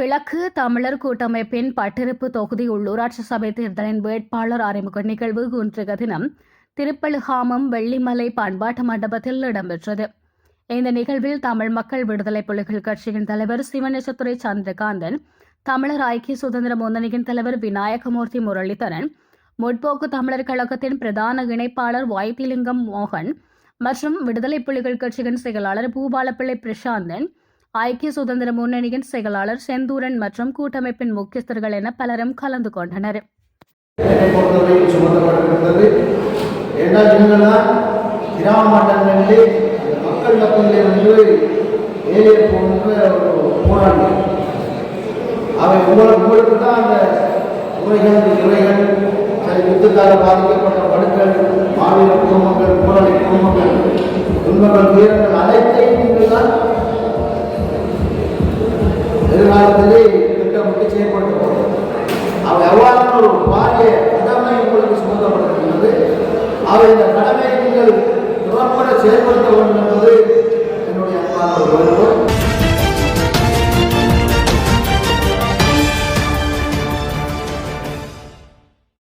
கிழக்கு தமிழர் கூட்டமைப்பின் பட்டிருப்பு தொகுதி உள்ளூராட்சி சபை தேர்தலின் வேட்பாளர் அறிமுக நிகழ்வு இன்றைய தினம் திருப்பழுகாமம் வெள்ளிமலை பண்பாட்டு மண்டபத்தில் இடம்பெற்றது. இந்த நிகழ்வில் தமிழ் மக்கள் விடுதலை புலிகள் கட்சியின் தலைவர் சிவநேசத்துறை சந்திரகாந்தன் தமிழர் ஐக்கிய சுதந்திர முன்னணியின் தலைவர் விநாயகமூர்த்தி முரளிதரன் முற்போக்கு தமிழர் கழகத்தின் பிரதான இணைப்பாளர் வாய்த்திலிங்கம் மோகன் மற்றும் விடுதலை புலிகள் கட்சியின் செயலாளர் பூபாலப்பிள்ளை பிரசாந்தன் ஐக்கிய சுதந்திர முன்னணியின் செயலாளர் செந்தூரன் மற்றும் கூட்டமைப்பின் முக்கியஸ்தர்கள் என பலரும் கலந்து கொண்டனர். கிராம மண்டலங்களிலே மக்கள் மத்தியிலே வந்து ஏழை போன்ற போராடி அவை உங்களுக்கு உங்களுக்கு தான் அந்த உரைகள் இறைகள் சரி யுத்தத்தால் பாதிக்கப்பட்ட வடுக்கள் மாநில குடும்பம் அவர் இந்த கடமையை நீங்கள் திறம்பட செயல்படுத்த வேண்டும்.